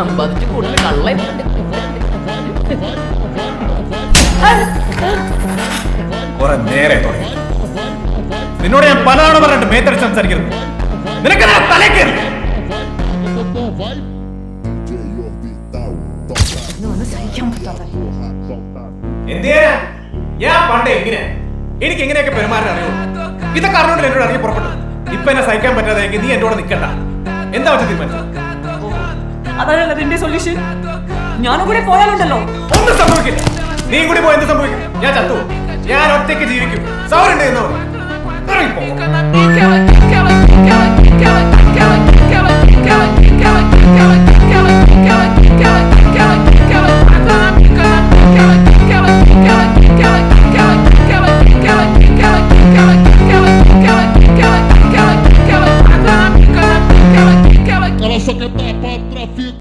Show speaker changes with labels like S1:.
S1: സമ്പാദിച്ച് കൂടുതൽ കള്ള
S2: കുറെ നേരെ തുടങ്ങി. നിന്നോട് ഞാൻ പലതവണ പറഞ്ഞിട്ട് മേത്തടി സംസാരിക്കരുത്. നിനക്ക് തലേ കയറി എന്തിനാ? ഞാൻ പണ്ട് എങ്ങനെ എനിക്ക് എങ്ങനെയൊക്കെ പെരുമാറാൻ അറിയുള്ളൂ. ഇതൊക്കെ അറിഞ്ഞോണ്ട് എന്നോട് ഇറങ്ങി പുറപ്പെട്ടു. ഇപ്പൊ എന്നെ സഹിക്കാൻ പറ്റാതെ നീ എന്നോട് നിൽക്കണ്ട എന്താ വെച്ചാൽ തീരുമാനിച്ചു
S3: അതാണല്ലോ നിന്റെ സൊല്യൂഷൻ ഞാനും കൂടെ പോയാലുണ്ടല്ലോ.
S2: ഒന്നും സംഭവിക്കില്ല. നീ കൂടി പോയെന്ത് സംഭവിക്കും? ഞാൻ ചത്തു ഞാൻ ഒറ്റയ്ക്ക് ജീവിക്കും. സൗരണ്ട്
S4: എന്നോ? Look at. trafico.